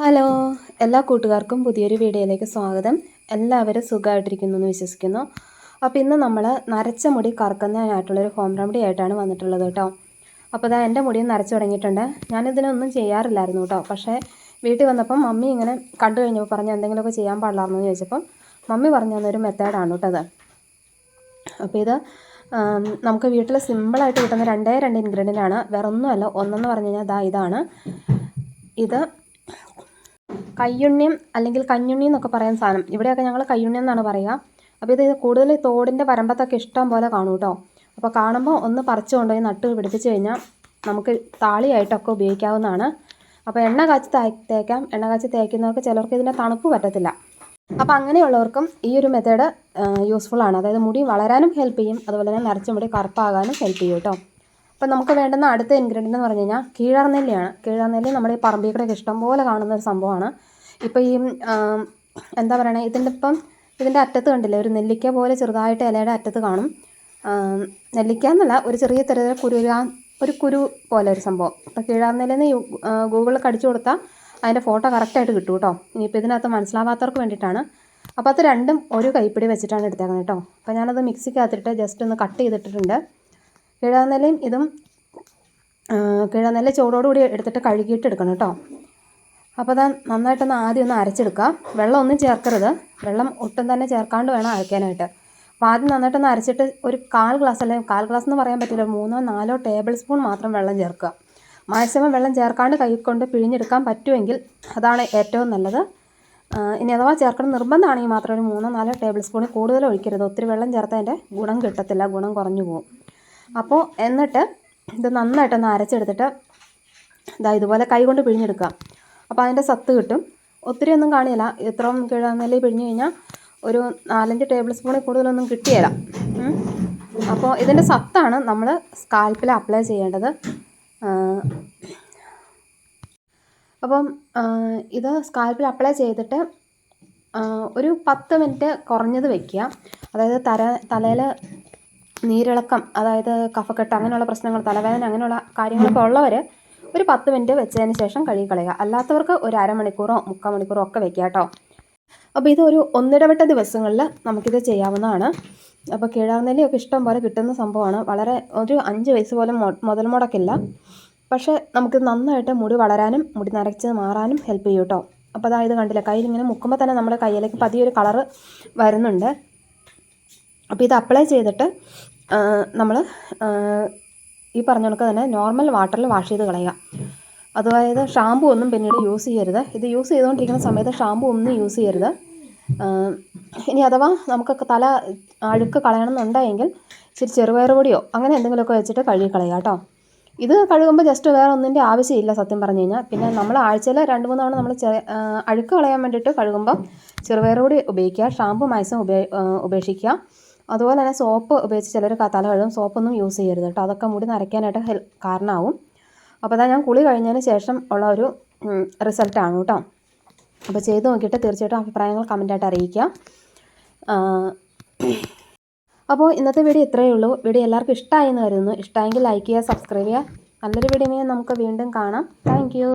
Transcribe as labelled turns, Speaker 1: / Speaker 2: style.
Speaker 1: Hello എല്ലാ കൂട്ടുകാർക്കും പുതിയൊരു വീഡിയോയിലേക്ക് സ്വാഗതം. എല്ലാവരും സുഖമായിട്ടിരിക്കുന്നു എന്ന് വിശ്വസിക്കുന്നു. അപ്പോൾ ഇന്ന് നമ്മൾ നരച്ച മുടി കറക്കുന്നതിനായിട്ടുള്ളൊരു ഹോം റെമഡി ആയിട്ടാണ് വന്നിട്ടുള്ളത് കേട്ടോ. അപ്പോൾ ഇതാ എന്റെ മുടിയും നരച്ചു തുടങ്ങിയിട്ടുണ്ട്. ഞാനിതിനൊന്നും ചെയ്യാറില്ലായിരുന്നു കേട്ടോ. പക്ഷേ വീട്ടിൽ വന്നപ്പം മമ്മി ഇങ്ങനെ കണ്ടു കഴിഞ്ഞപ്പോൾ പറഞ്ഞു എന്തെങ്കിലുമൊക്കെ ചെയ്യാൻ പാടില്ലായിരുന്നു? എന്ന് ചോദിച്ചപ്പം മമ്മി പറഞ്ഞു തന്നൊരു മെത്തേഡാണ് കേട്ടോ അത്. അപ്പോൾ ഇത് നമുക്ക് വീട്ടിൽ സിമ്പിളായിട്ട് കിട്ടുന്ന രണ്ടേ രണ്ട് ഇൻഗ്രീഡിയന്റ് ആണ്. വേറെ ഒന്നെന്ന് പറഞ്ഞു കഴിഞ്ഞാൽ ദാ ഇതാണ്. ഇത് കയ്യുണ്ണിയം അല്ലെങ്കിൽ കഞ്ഞുണ്ണി എന്നൊക്കെ പറയാൻ സാധനം. ഇവിടെയൊക്കെ ഞങ്ങൾ കയ്യുണ്യം എന്നാണ് പറയുക. അപ്പോൾ ഇത് കൂടുതൽ തോടിന്റെ വരമ്പത്തൊക്കെ ഇഷ്ടം പോലെ കാണും കേട്ടോ. അപ്പോൾ കാണുമ്പോൾ ഒന്ന് പറിച്ചു കൊണ്ടുപോയി നട്ട് പിടിപ്പിച്ച് കഴിഞ്ഞാൽ നമുക്ക് താളിയായിട്ടൊക്കെ ഉപയോഗിക്കാവുന്നതാണ്. അപ്പോൾ എണ്ണ കാച്ചി തേക്കാം. എണ്ണ കാച്ചി തേക്കുന്നവർക്ക് ചിലർക്ക് ഇതിന്റെ തണുപ്പ് പറ്റത്തില്ല. അപ്പോൾ അങ്ങനെയുള്ളവർക്കും ഈ ഒരു മെത്തേഡ് യൂസ്ഫുൾ ആണ്. അതായത് മുടി വളരാനും ഹെൽപ്പ് ചെയ്യും. അതുപോലെ തന്നെ നരച്ച മുടി കറുപ്പാകാനും ഹെൽപ്പ് ചെയ്യും കേട്ടോ. അപ്പോൾ നമുക്ക് വേണ്ടുന്ന അടുത്ത ഇൻഗ്രീഡിയന്റ് എന്ന് പറഞ്ഞു കഴിഞ്ഞാൽ കീഴാർനെല്ലിയാണ്. കീഴാർനെല്ലി നമ്മുടെ ഈ പറമ്പിൽ ഇഷ്ടംപോലെ കാണുന്ന ഒരു സംഭവമാണ്. ഇപ്പോൾ ഈ എന്താ പറയണേ ഇതിന്റെ ഇപ്പം ഇതിന്റെ അറ്റത്ത് കണ്ടില്ലേ ഒരു നെല്ലിക്ക പോലെ ചെറുതായിട്ട് ഇലയുടെ അറ്റത്ത് കാണും. നെല്ലിക്ക എന്നല്ല ഒരു ചെറിയ ചെറിയ കുരുരാ ഒരു കുരു പോലെ ഒരു സംഭവം. അപ്പോൾ കീഴാർനെല്ലിന്ന് ഗൂഗിളിൽ കടിച്ചു കൊടുത്താൽ അതിന്റെ ഫോട്ടോ കറക്റ്റായിട്ട് കിട്ടും കേട്ടോ ഇനിയിപ്പോൾ ഇതിനകത്ത് മനസ്സിലാവാത്തവർക്ക് വേണ്ടിയിട്ടാണ്. അപ്പോൾ അത് രണ്ടും ഒരു കൈപ്പിടി വെച്ചിട്ടാണ് എടുത്തേക്കുന്നത് കേട്ടോ അപ്പോൾ ഞാനത് മിക്സിക്കകത്തിട്ട് ജസ്റ്റ് ഒന്ന് കട്ട് ചെയ്തിട്ടിട്ടുണ്ട്. കിഴാനെല്ലയും ഇതും കിഴാനെല്ല ചൂടോടുകൂടി എടുത്തിട്ട് കഴുകിയിട്ട് എടുക്കണം കേട്ടോ. അപ്പോൾ അത് നന്നായിട്ടൊന്ന് ആദ്യം ഒന്ന് അരച്ചെടുക്കുക. വെള്ളം ഒന്നും ചേർക്കരുത്. വെള്ളം ഒട്ടും തന്നെ ചേർക്കാണ്ട് വേണം അരയ്ക്കാനായിട്ട്. അപ്പോൾ ആദ്യം നന്നായിട്ടൊന്ന് അരച്ചിട്ട് ഒരു കാൽ ഗ്ലാസ് അല്ലെങ്കിൽ കാൽ ഗ്ലാസ് എന്ന് പറയാൻ പറ്റില്ല മൂന്നോ നാലോ ടേബിൾ സ്പൂൺ മാത്രം വെള്ളം ചേർക്കുക. മാക്സിമം വെള്ളം ചേർക്കാണ്ട് കൈ കൊണ്ട് പിഴിഞ്ഞെടുക്കാൻ പറ്റുമെങ്കിൽ അതാണ് ഏറ്റവും നല്ലത്. ഇനി അഥവാ ചേർക്കണം നിർബന്ധമാണെങ്കിൽ മാത്രം ഒരു മൂന്നോ നാലോ ടേബിൾ സ്പൂണിൽ കൂടുതൽ ഒഴിക്കരുത്. ഒത്തിരി വെള്ളം ചേർത്തതിന്റെ ഗുണം കിട്ടത്തില്ല ഗുണം കുറഞ്ഞു പോകും. അപ്പോൾ എന്നിട്ട് ഇത് നന്നായിട്ടൊന്ന് അരച്ചെടുത്തിട്ട് ഇതാ ഇതുപോലെ കൈ കൊണ്ട് പിഴിഞ്ഞെടുക്കുക. അപ്പോൾ അതിന്റെ സത്ത് കിട്ടും. ഒത്തിരി ഒന്നും കാണില്ല. ഇത്രയും കിഴങ്ങല്ലി പിഴിഞ്ഞു കഴിഞ്ഞാൽ ഒരു നാലഞ്ച് ടേബിൾ സ്പൂണിൽ കൂടുതലൊന്നും കിട്ടിയില്ല. അപ്പോൾ ഇതിന്റെ സത്താണ് നമ്മൾ സ്കാൽപ്പിൽ അപ്ലൈ ചെയ്യേണ്ടത്. അപ്പം ഇത് സ്കാൽപ്പിൽ അപ്ലൈ ചെയ്തിട്ട് ഒരു പത്ത് മിനിറ്റ് കുറഞ്ഞത് വെക്കുക. അതായത് തല തലയിൽ നീരിളക്കം അതായത് കഫക്കെട്ട് അങ്ങനെയുള്ള പ്രശ്നങ്ങൾ തലവേദന അങ്ങനെയുള്ള കാര്യങ്ങളൊക്കെ ഉള്ളവർ ഒരു പത്ത് മിനിറ്റ് വെച്ചതിന് ശേഷം കഴുകി കളയുക. അല്ലാത്തവർക്ക് ഒരു അരമണിക്കൂറോ മുക്കാൽ മണിക്കൂറോ ഒക്കെ വെക്കുക കേട്ടോ. അപ്പോൾ ഇത് ഒരു ഒന്നിടവിട്ട ദിവസങ്ങളിൽ നമുക്കിത് ചെയ്യാവുന്നതാണ്. അപ്പോൾ കീഴാർനെല്ലിയൊക്കെ ഇഷ്ടം പോലെ കിട്ടുന്ന സംഭവമാണ്. വളരെ ഒരു അഞ്ച് വയസ്സ് പോലും മുതൽ മുടക്കില്ല പക്ഷേ നമുക്ക് നന്നായിട്ട് മുടി വളരാനും മുടി നരച്ച് മാറാനും ഹെൽപ്പ് ചെയ്യും കേട്ടോ. അപ്പോൾ അതായത് കണ്ടില്ല കയ്യിൽ ഇങ്ങനെ മുക്കുമ്പോൾ തന്നെ നമ്മുടെ കയ്യിലേക്ക് പതിയൊരു കളറ് വരുന്നുണ്ട്. അപ്പോൾ ഇത് അപ്ലൈ ചെയ്തിട്ട് നമ്മൾ ഈ പറഞ്ഞ കണക്ക് തന്നെ നോർമൽ വാട്ടറിൽ വാഷ് ചെയ്ത് കളയുക. അതായത് ഷാമ്പു ഒന്നും പിന്നീട് യൂസ് ചെയ്യരുത്. ഇത് യൂസ് ചെയ്തുകൊണ്ടിരിക്കുന്ന സമയത്ത് ഷാമ്പു ഒന്നും യൂസ് ചെയ്യരുത്. ഇനി അഥവാ നമുക്കൊക്കെ തല അഴുക്ക് കളയണമെന്നുണ്ടെങ്കിൽ ഇച്ചിരി ചെറുപയർ പൊടിയോ അങ്ങനെ എന്തെങ്കിലുമൊക്കെ വെച്ചിട്ട് കഴുകി കളയുക കേട്ടോ. ഇത് കഴുകുമ്പോൾ ജസ്റ്റ് വേറെ ഒന്നിന്റെ ആവശ്യമില്ല സത്യം പറഞ്ഞു കഴിഞ്ഞാൽ. പിന്നെ നമ്മൾ ആഴ്ചയിൽ രണ്ട് മൂന്ന് തവണ നമ്മൾ ചെറിയ അഴുക്ക് കളയാൻ വേണ്ടിയിട്ട് കഴുകുമ്പോൾ ചെറുപയർ പൊടി ഉപയോഗിക്കുക ഷാമ്പു മൈസം ഉപേ ഉപേക്ഷിക്കുക. അതുപോലെ തന്നെ സോപ്പ് ഉപയോഗിച്ച് ചിലർ തല കഴുകും. സോപ്പൊന്നും യൂസ് ചെയ്യരുത് കേട്ടോ. അതൊക്കെ മുടി നരയ്ക്കാനായിട്ട് ഹെൽ കാരണമാവും. അപ്പോൾ അതാ ഞാൻ കുളി കഴിഞ്ഞതിന് ശേഷം ഉള്ള ഒരു റിസൾട്ടാണ് കേട്ടോ. അപ്പോൾ ചെയ്ത് നോക്കിയിട്ട് തീർച്ചയായിട്ടും അഭിപ്രായങ്ങൾ കമന്റായിട്ട് അറിയിക്കുക അപ്പോൾ ഇന്നത്തെ വീഡിയോ ഇത്രയേ ഉള്ളൂ. വീഡിയോ എല്ലാവർക്കും ഇഷ്ടമായി എന്ന് കരുതുന്നു. ഇഷ്ടമായെങ്കിൽ ലൈക്ക് ചെയ്യുക സബ്സ്ക്രൈബ് ചെയ്യുക. നല്ലൊരു വീഡിയോ നമുക്ക് വീണ്ടും കാണാം. താങ്ക്